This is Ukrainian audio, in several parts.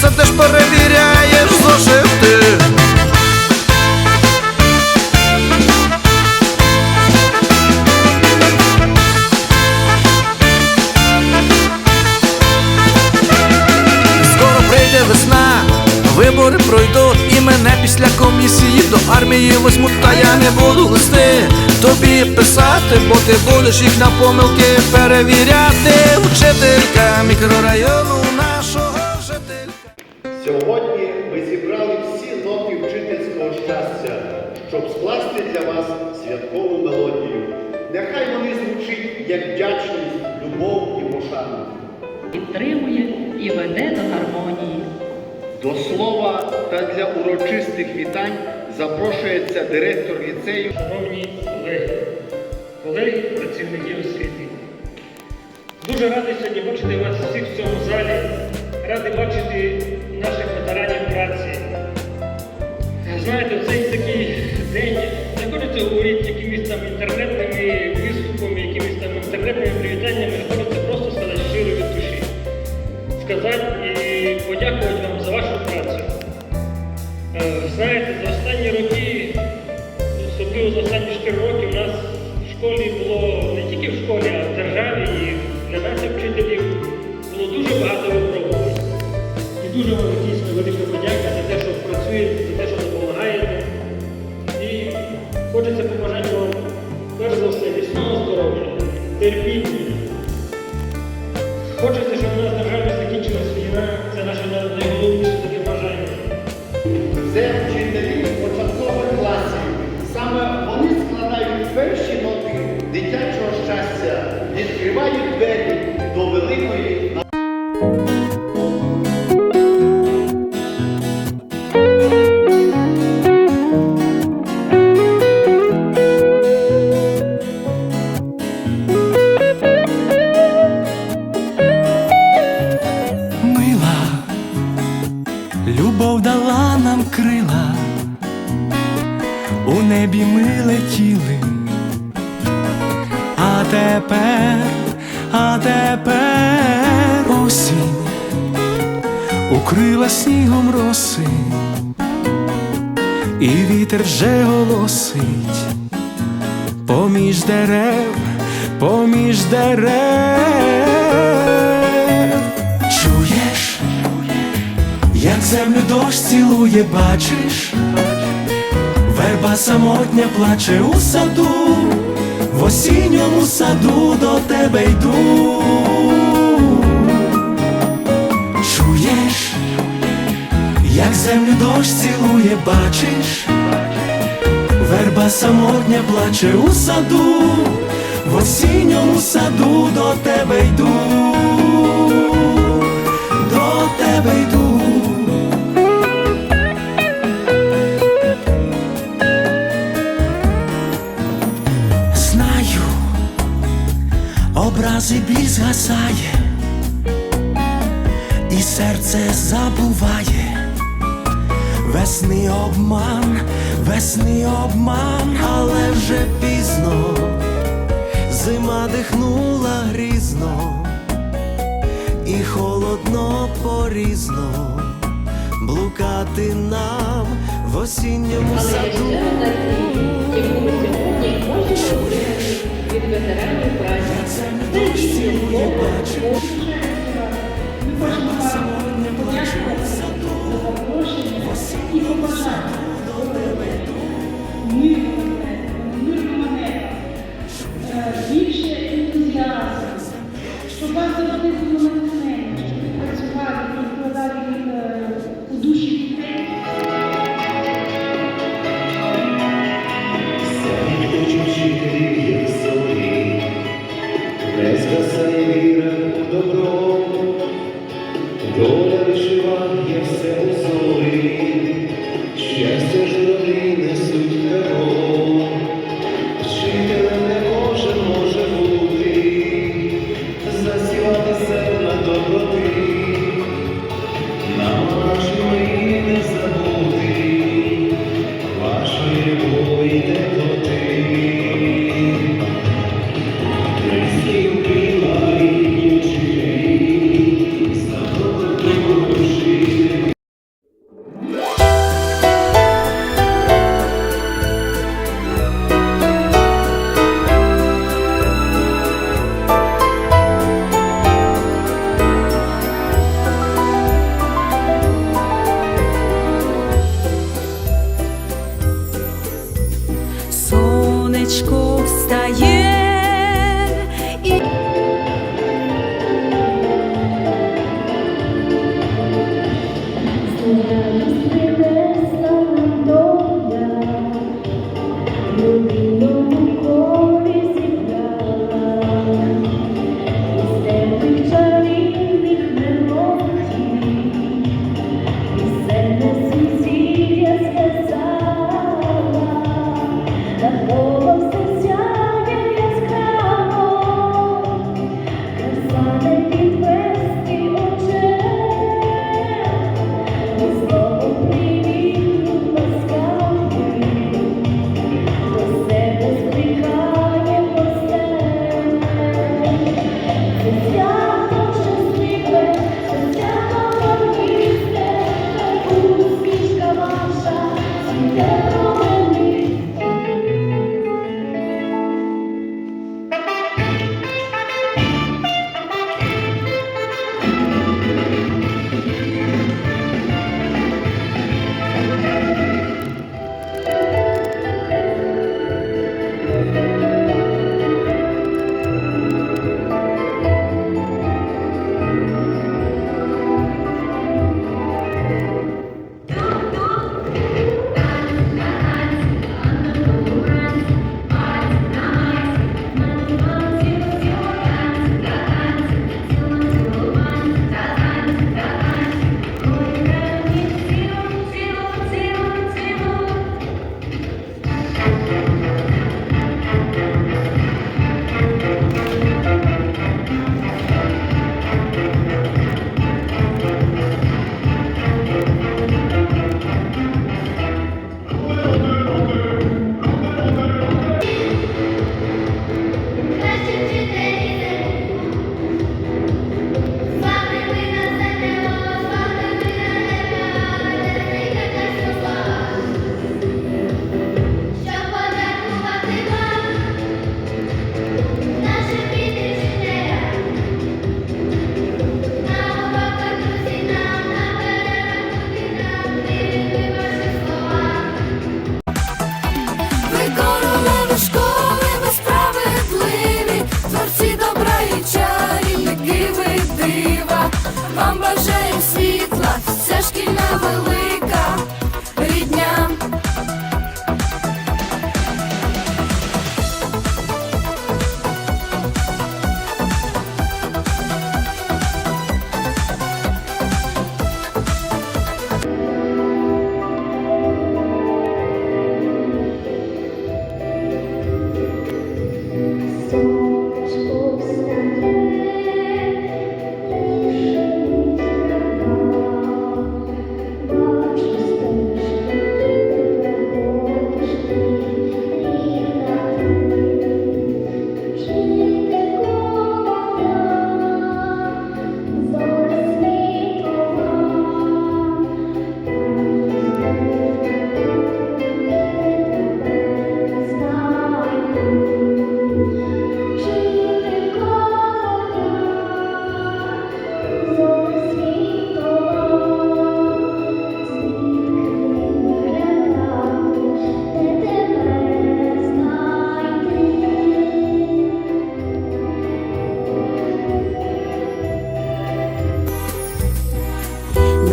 піти, сидиш перевіряєш зошити. Скоро прийде весна, вибори пройдуть і мене після комісії до армії возьмуть, та я не буду листи тобі писати, бо ти будеш їх на помилки перевіряти. Учителька мікрорайону. Сьогодні ми зібрали всі ноти вчительського щастя, щоб скласти для вас святкову мелодію. Нехай вони звучать як вдячність, любов і пошану. підтримує і веде до гармонії. До слова та для урочистих вітань запрошується директор ліцею. Шановні колеги, колеги, працівники освіти. Дуже радий сьогодні бачити вас всіх в цьому залі. Радий бачити інтернетними виступами, якимись там інтернетними привітаннями, а хочеться просто сказати щиро від душі. Сказати і подякувати вам за вашу працю. Е, Знаєте, за останні роки, особливо за останні 4 роки, у нас в школі було укрила снігом роси, і вітер вже голосить поміж дерев, поміж дерев. Чуєш, як землю дощ цілує, бачиш, верба самотня плаче у саду, в осінньому саду до тебе йду. Як землю дощ цілує, бачиш, верба самотня плаче у саду, в осінньому саду до тебе йду, до тебе йду. Знаю, образи біль згасає, і серце забуває. Весний обман, весний обман, але вже пізно, зима дихнула грізно, і холодно порізно, блукати нам в осінньому саду. від ветеранів праці.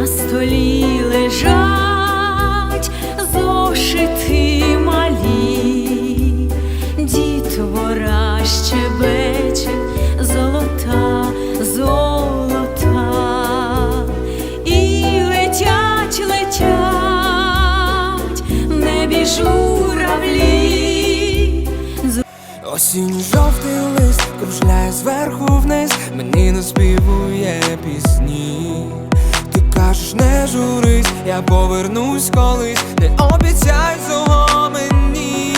на столі лежать зошити малі, дітвора щебече золота, золота, і летять, летять, не біжу журавлі. Осінь жовтий лист кружляє зверху вниз, мені не пісні. Кажеш, не журись, я повернусь колись, не обіцяй цього мені.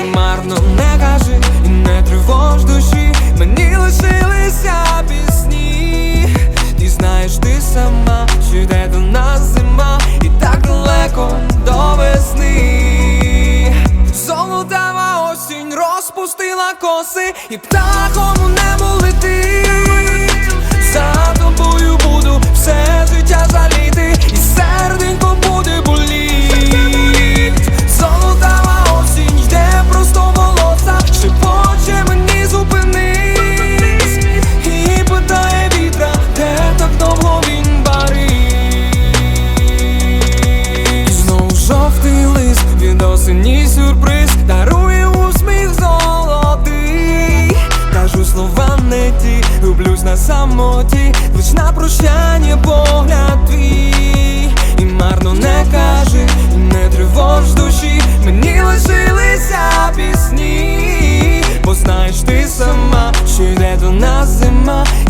І марно не кажи, і не тривож душі, мені лишилися пісні. Ти знаєш, ти сама, що йде до нас зима, і так далеко до весни. Золотава осінь розпустила коси і птахом у небо пісні